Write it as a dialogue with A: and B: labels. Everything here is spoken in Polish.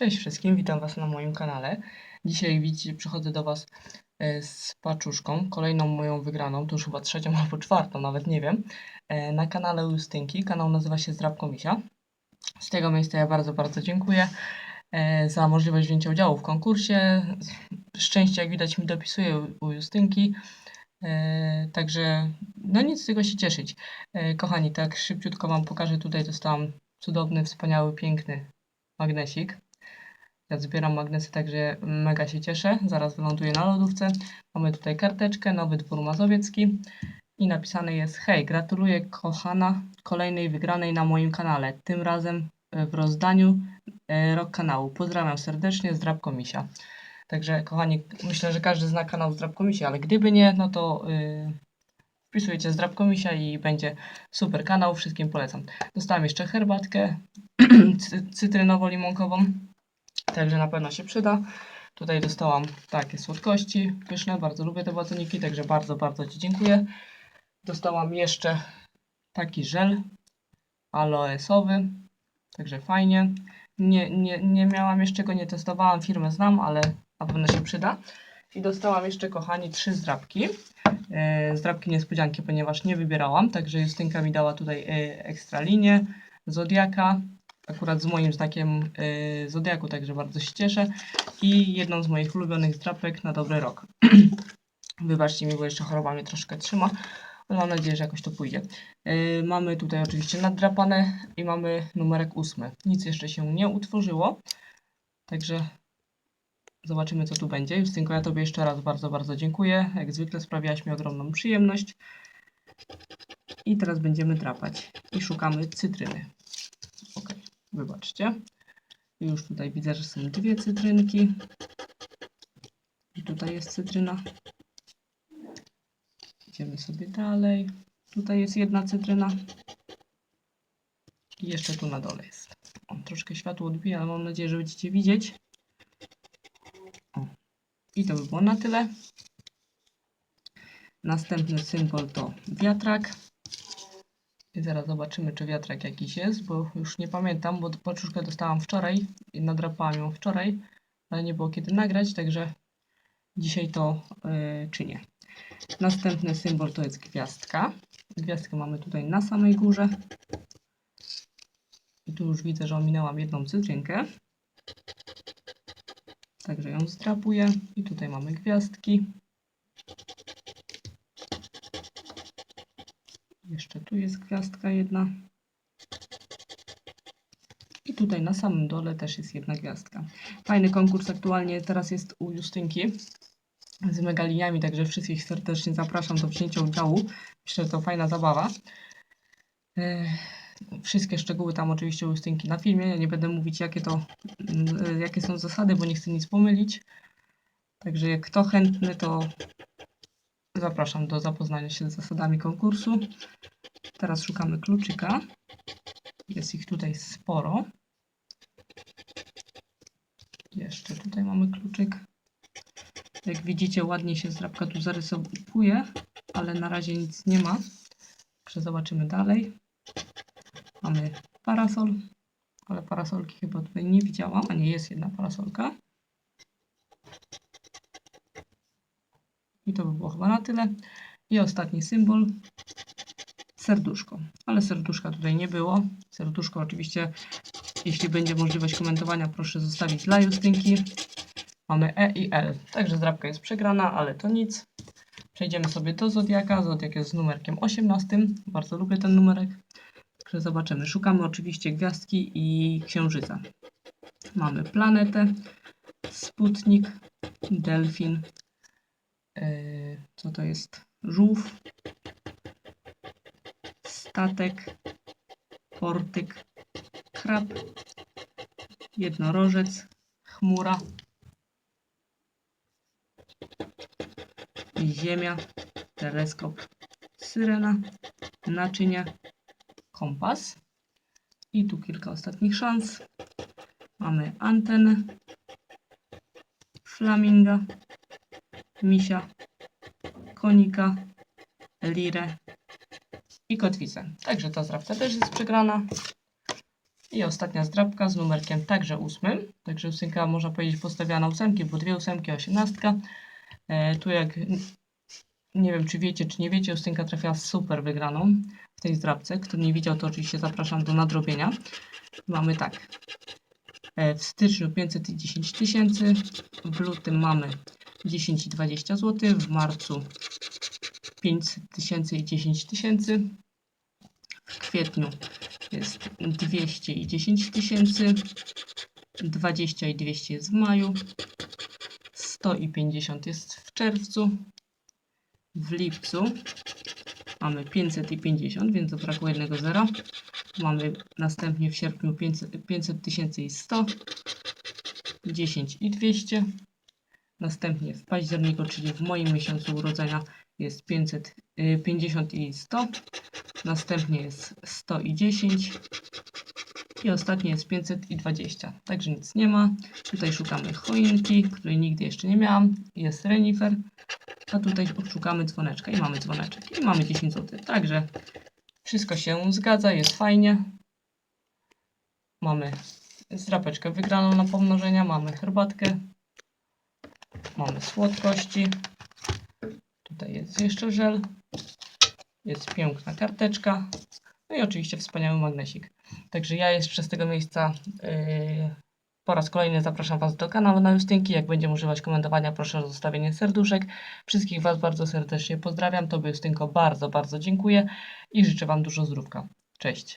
A: Cześć wszystkim, witam Was na moim kanale. Dzisiaj widzicie, przychodzę do Was e, z paczuszką, kolejną moją wygraną, to już chyba trzecią albo czwartą, nawet nie wiem, e, na kanale Justynki. Kanał nazywa się Zdrabko Misia. Z tego miejsca ja bardzo, bardzo dziękuję e, za możliwość wzięcia udziału w konkursie. Szczęście, jak widać, mi dopisuje u- Justynki. Także no nic z tego się cieszyć. Kochani, tak szybciutko Wam pokażę. Tutaj dostałam cudowny, wspaniały, piękny magnesik. Ja zbieram magnesy, także mega się cieszę. Zaraz wyląduję na lodówce. Mamy tutaj karteczkę, Nowy Dwór Mazowiecki i napisane jest Hej, gratuluję kochana kolejnej wygranej na moim kanale. Tym razem e, w rozdaniu e, rok kanału. Pozdrawiam serdecznie, Zdrabko Misia. Także kochani, myślę, że każdy zna kanał Zdrabko Misia, ale gdyby nie, no to yy, wpisujecie Zdrabko Misia i będzie super kanał. Wszystkim polecam. Dostałem jeszcze herbatkę cy- cytrynowo-limonkową. Także na pewno się przyda. Tutaj dostałam takie słodkości pyszne, bardzo lubię te batoniki, także bardzo, bardzo Ci dziękuję. Dostałam jeszcze taki żel aloesowy, także fajnie. Nie, nie, nie miałam jeszcze go, nie testowałam, firmę znam, ale na pewno się przyda. I dostałam jeszcze, kochani, trzy zdrabki. E, zdrabki niespodzianki, ponieważ nie wybierałam, także Justynka mi dała tutaj e, ekstra linię, Zodiaka, akurat z moim znakiem y, Zodiaku, także bardzo się cieszę. I jedną z moich ulubionych drapek na dobry rok. Wybaczcie mi, bo jeszcze choroba mnie troszkę trzyma, ale mam nadzieję, że jakoś to pójdzie. Y, mamy tutaj oczywiście naddrapane i mamy numerek ósmy. Nic jeszcze się nie utworzyło, także zobaczymy, co tu będzie. Justynko, ja Tobie jeszcze raz bardzo, bardzo dziękuję. Jak zwykle sprawiałaś mi ogromną przyjemność. I teraz będziemy drapać i szukamy cytryny. Wybaczcie. Już tutaj widzę, że są dwie cytrynki. I tutaj jest cytryna. Idziemy sobie dalej. Tutaj jest jedna cytryna. I jeszcze tu na dole jest. O, troszkę światło odbija, ale mam nadzieję, że będziecie widzieć. O. I to by było na tyle. Następny symbol to wiatrak. Zaraz zobaczymy, czy wiatrak jakiś jest, bo już nie pamiętam, bo paczuszkę dostałam wczoraj i nadrapałam ją wczoraj, ale nie było kiedy nagrać, także dzisiaj to yy, czynię. Następny symbol to jest gwiazdka. Gwiazdkę mamy tutaj na samej górze. I tu już widzę, że ominęłam jedną cytrynkę. Także ją zdrapuję. I tutaj mamy gwiazdki. Jeszcze tu jest gwiazdka jedna. I tutaj na samym dole też jest jedna gwiazdka. Fajny konkurs aktualnie teraz jest u Justynki z megaliniami, także wszystkich serdecznie zapraszam do wzięcia udziału. Myślę, że to fajna zabawa. Ech, Wszystkie szczegóły tam oczywiście u Justynki na filmie. Ja nie będę mówić, jakie to, mm, jakie są zasady, bo nie chcę nic pomylić. Także jak kto chętny, to zapraszam do zapoznania się z zasadami konkursu. Teraz szukamy kluczyka. Jest ich tutaj sporo. Jeszcze tutaj mamy kluczyk. Jak widzicie, ładnie się zdrabka tu zarysowuje, ale na razie nic nie ma. Także zobaczymy dalej. Mamy parasol, ale parasolki chyba tutaj nie widziałam, a nie jest jedna parasolka. I to by było chyba na tyle. I ostatni symbol serduszko. Ale serduszka tutaj nie było. Serduszko oczywiście, jeśli będzie możliwość komentowania, proszę zostawić dla Justynki. Mamy E i L. Także zdrabka jest przegrana, ale to nic. Przejdziemy sobie do Zodiaka. Zodiak jest z numerkiem 18. Bardzo lubię ten numerek. Także zobaczymy. Szukamy oczywiście gwiazdki i księżyca. Mamy planetę, Sputnik, Delfin. Yy, co to jest? Żółw, statek, portyk, krab, jednorożec, chmura, ziemia, teleskop, syrena, naczynia, kompas. I tu kilka ostatnich szans. Mamy antenę, flaminga, misia, konika, lirę i kotwicę. Także ta zdrabka też jest przegrana. I ostatnia zdrabka z numerkiem także ósmym. Także ósemka można powiedzieć postawiona na ósemki, bo dwie ósemki, osiemnastka. E, tu jak nie wiem czy wiecie, czy nie wiecie, ósemka trafiła super wygraną w tej zdrabce. Kto nie widział, to oczywiście zapraszam do nadrobienia. Mamy tak. E, w styczniu 510 tysięcy, w lutym mamy 10 i 20 zł, w marcu 500 tysięcy i 10 tysięcy, w kwietniu jest 200 i 10 tysięcy, 20 i 200 jest w maju, 100 i 50 jest w czerwcu, w lipcu mamy 500 i 50, więc zabrakło jednego zera. Mamy następnie w sierpniu 500 500 tysięcy i 100, 10 i 200. Następnie w październiku, czyli w moim miesiącu urodzenia jest 500, y, 50 i 100. Następnie jest 100 i 10. I ostatnie jest 500 i 20. Także nic nie ma. Tutaj szukamy choinki, której nigdy jeszcze nie miałam. Jest renifer. A tutaj szukamy dzwoneczka i mamy dzwoneczek. I mamy 10 zł. Także wszystko się zgadza, jest fajnie. Mamy zdrapeczkę wygraną na pomnożenia, mamy herbatkę, mamy słodkości. Tutaj jest jeszcze żel. Jest piękna karteczka. No i oczywiście wspaniały magnesik. Także ja jeszcze z tego miejsca yy, po raz kolejny zapraszam Was do kanału na Justynki. Jak będziemy używać komentowania, proszę o zostawienie serduszek. Wszystkich Was bardzo serdecznie pozdrawiam. Tobie Justynko bardzo, bardzo dziękuję i życzę Wam dużo zdrówka. Cześć.